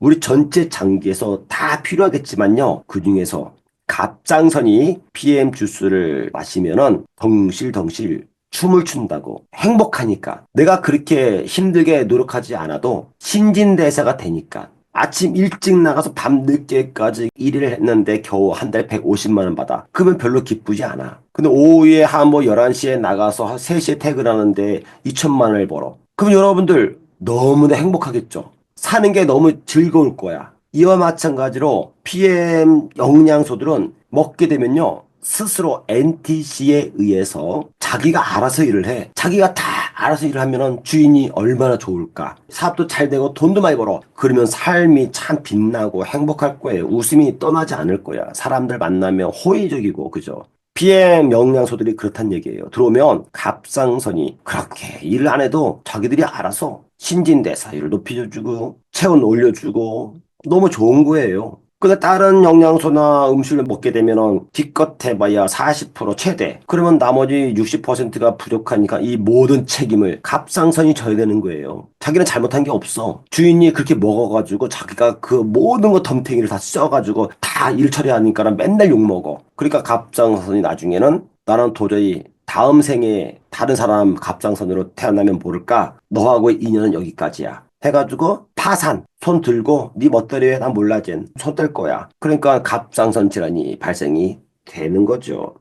우리 전체 장기에서 다 필요하겠지만요. 그 중에서 갑장선이 PM 주스를 마시면은 덩실덩실 춤을 춘다고 행복하니까 내가 그렇게 힘들게 노력하지 않아도 신진대사가 되니까 아침 일찍 나가서 밤 늦게까지 일을 했는데 겨우 한달 150만 원 받아. 그러면 별로 기쁘지 않아. 근데 오후에 한 뭐 11시에 나가서 한 3시에 퇴근하는데 2천만 원을 벌어. 그럼 여러분들 너무나 행복하겠죠. 사는 게 너무 즐거울 거야. 이와 마찬가지로 PM 영양소들은 먹게 되면요. 스스로 NTC에 의해서 자기가 알아서 일을 해. 자기가 다 알아서 일을 하면은 주인이 얼마나 좋을까. 사업도 잘 되고 돈도 많이 벌어. 그러면 삶이 참 빛나고 행복할 거예요. 웃음이 떠나지 않을 거야. 사람들 만나면 호의적이고, 그죠? PM 영양소들이 그렇단 얘기예요. 들어오면 갑상선이 그렇게 일을 안 해도 자기들이 알아서 신진대 사율을 높여주고 체온 올려주고 너무 좋은 거예요. 근데 다른 영양소나 음식을 먹게 되면은 기껏 해봐야 40% 최대. 그러면 나머지 60%가 부족하니까 이 모든 책임을 갑상선이 져야 되는 거예요. 자기는 잘못한 게 없어. 주인이 그렇게 먹어가지고 자기가 그 모든 거 덤탱이를 다 써가지고 다 일 처리하니까 맨날 욕먹어. 그러니까 갑상선이 나중에는 나는 도저히 다음 생에 다른 사람 갑상선으로 태어나면 모를까? 너하고의 인연은 여기까지야. 해가지고 파산 손 들고 네 멋대로 해난 몰라 쟨 손 뗄 거야 그러니까 갑상선 질환이 발생이 되는 거죠